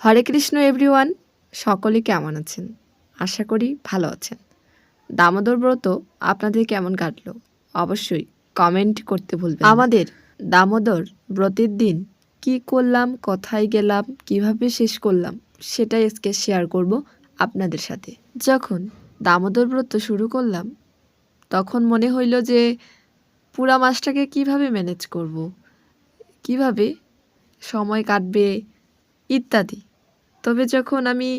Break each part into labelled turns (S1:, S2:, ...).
S1: হরে Krishna everyone সকলে কেমন আছেন? আশা করি ভালো আছেন। দামোদর ব্রত আপনাদের কেমন কাটলো? অবশ্যই কমেন্ট করতে ভুলবেন আমাদের দামোদর ব্রতের দিন কি করলাম কোথায় গেলাম কীভাবে শেষ করলাম সেটাই আজকে শেয়ার করব আপনাদের সাথে। যখন দামোদর ব্রত শুরু করলাম তখন মনে হইল যে পুরা মাসটাকে কীভাবে ম্যানেজ করব? কীভাবে সময় কাটবে? ইত্যাদি। তবে যখন আমি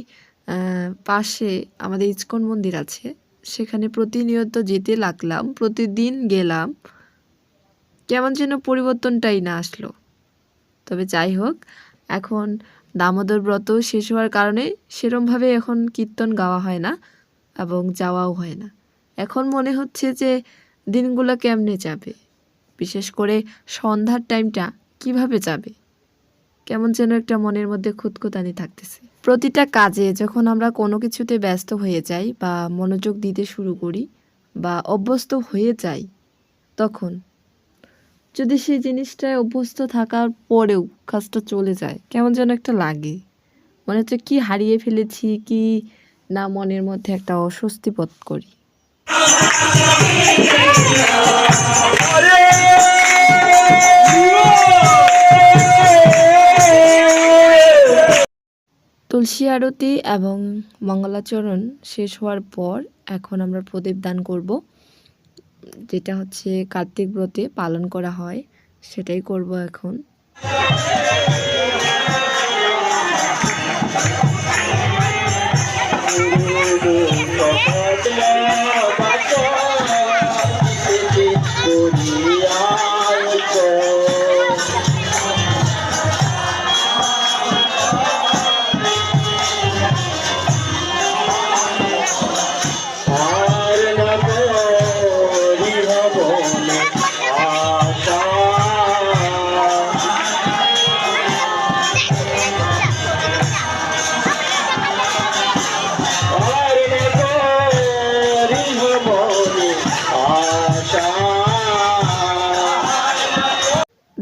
S1: পাশে আমাদের ইস্কন মন্দির আছে, সেখানে প্রতিনিয়ত যেতে লাগলাম, প্রতিদিন গেলাম, কেমন যেন পরিবর্তনটাই না আসলো। তবে যাই হোক, এখন দামোদর ব্রত শেষ হওয়ার কারণে সেরমভাবে এখন কীর্তন গাওয়া হয় না এবং যাওয়াও হয় না। এখন মনে হচ্ছে যে দিনগুলো কেমনে যাবে? বিশেষ করে সন্ধ্যার টাইমটা কীভাবে যাবে? কেমন যেন একটা মনের মধ্যে খুঁতখুতানি থাকতেছে। প্রতিটা কাজে যখন আমরা কোনো কিছুতে ব্যস্ত হয়ে যাই বা মনোযোগ দিতে শুরু করি বা অভ্যস্ত হয়ে যাই, তখন যদি সেই জিনিসটায় অভ্যস্ত থাকার পরেও কাজটা চলে যায়, কেমন যেন একটা লাগে। মনে হচ্ছে কী হারিয়ে ফেলেছি, কি না মনের মধ্যে একটা অস্বস্তি বোধ করি। তুলসী আরতি এবং মঙ্গলাচরণ শেষ হওয়ার পর এখন আমরা প্রদীপ দান করব, যেটা হচ্ছে কার্তিক ব্রতে পালন করা হয়, সেটাই করব এখন।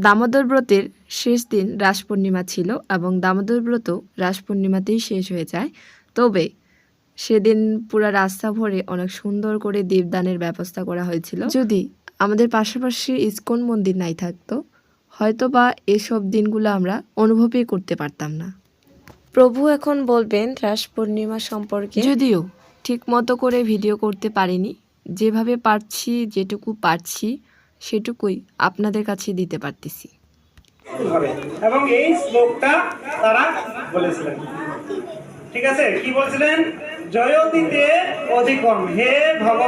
S1: দামোদর ব্রতের শেষ দিন রাস পূর্ণিমা ছিল এবং দামোদর ব্রত রাস পূর্ণিমাতেই শেষ হয়ে যায়। তবে সেদিন পুরা রাস্তা ভরে অনেক সুন্দর করে দীপদানের ব্যবস্থা করা হয়েছিল। যদি আমাদের পাশাপাশি ইস্কন মন্দির নাই থাকতো হয়তো বা এসব দিনগুলো আমরা অনুভবই করতে পারতাম না। প্রভু এখন বলবেন রাস পূর্ণিমা সম্পর্কে। যদিও ঠিক মতো করে ভিডিও করতে পারিনি যেভাবে পারছি যেটুকু পারছি সেটুকুই আপনাদের কাছে দিতে পারতেছি।
S2: এবং এই শ্লোকটা তারা বলেছিলেন। ঠিক আছে? কি বলছিলেন? জয়তীতে অধিকম। হে ভগ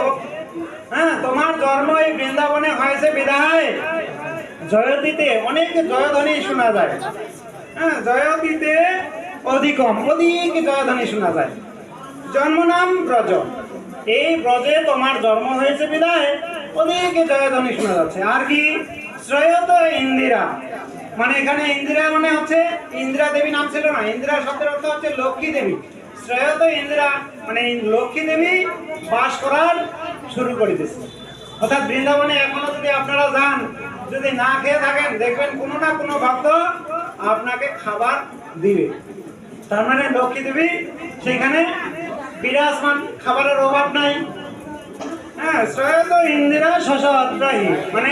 S2: হ্যাঁ তোমার জন্ম এই বৃন্দাবনে হয়েছে বিদায়। জয়তীতে অনেক জয়ধ্বনি শোনা যায়। হ্যাঁ জয়তীতে অধিকম, অধিক জয়ধ্বনি শোনা যায়। জন্ম নাম ব্রজ। এই ব্রজে তোমার জন্ম হয়েছে বিদায়। অনেক জয়ধ্বনি শোনা যাচ্ছে। আর কি? শ্রেয়ত ইন্দিরা। মানে এখানে ইন্দিরা মানে হচ্ছে ইন্দিরা দেবী নাম ছিল না। ইন্দিরা শব্দের অর্থ হচ্ছে লক্ষ্মী দেবী। শ্রেয়ত ইন্দিরা মানে লক্ষ্মী দেবী বাস করার শুরু করিতেছে। অর্থাৎ বৃন্দাবনে এখনও যদি আপনারা যান, যদি না খেয়ে থাকেন, দেখবেন কোনো না কোনো ভক্ত আপনাকে খাবার দিবে। তার মানে লক্ষ্মী দেবী সেখানে বিরাজমান, খাবারের অভাব নাই। হ্যাঁ মানে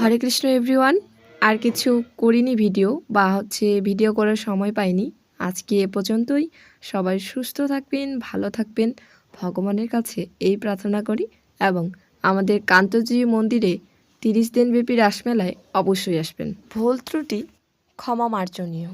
S1: হরে কৃষ্ণ এভরিওয়ান আর কিছু করিনি ভিডিও বা হচ্ছে ভিডিও করার সময় পাইনি। আজকে এ পর্যন্তই। সবাই সুস্থ থাকবেন, ভালো থাকবেন। ভগবানের কাছে এই প্রার্থনা করি এবং আমাদের কান্তজি মন্দিরে তিরিশ দিনব্যাপী রাসমেলায় অবশ্যই আসবেন। ভুল ত্রুটি ক্ষমা মার্জনীয়।